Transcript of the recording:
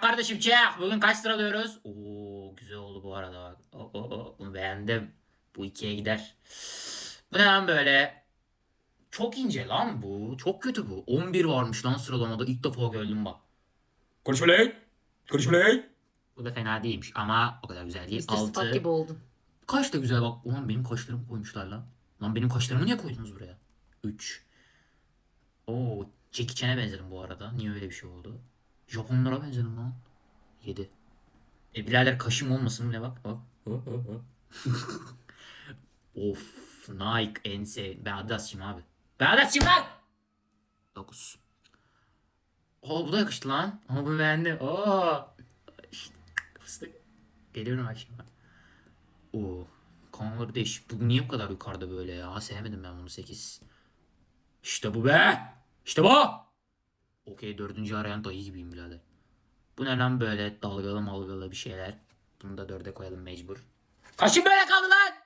kardeşim çek. Bugün kaç lira diyoruz? Oo güzel oldu bu arada bak. Oo, oo, oo. Bunu beğendim. Bu ikiye gider. Bu ne lan böyle? Çok ince lan bu. Çok kötü bu. 11 varmış lan sıralamada. İlk defa gördüm bak. Konuşma lan. Konuşma lan. Bu da fena değilmiş ama o kadar güzel değil. Mr. Spock 6. gibi oldun. Kaş da güzel bak. Ulan benim kaşlarımı koymuşlar lan. Lan benim kaşlarımı niye koydunuz buraya? 3. Oo, Jackie Chan'e benzedim bu arada. Niye öyle bir şey oldu? Japonlara benzedim lan. 7. E birader kaşım olmasın bile bak. bak. of Nike en sev. Ben Adidas'çıyım abi. Ben Adidas'çıyım lan. 9. Oo bu da yakıştı lan. Ama bunu beğendim. Oo. İşte, fıstık. Geliyorum akşama. Oo. Kanları değiş. Bu niye bu kadar yukarıda böyle ya? Sevmedim ben bunu 8. İşte bu be. İşte bu. Okey dördüncü arayan dayı gibiyim birader. Bu ne lan böyle dalgalı malgalı bir şeyler. Bunu da dörde koyalım mecbur. Kaşım böyle kaldı lan.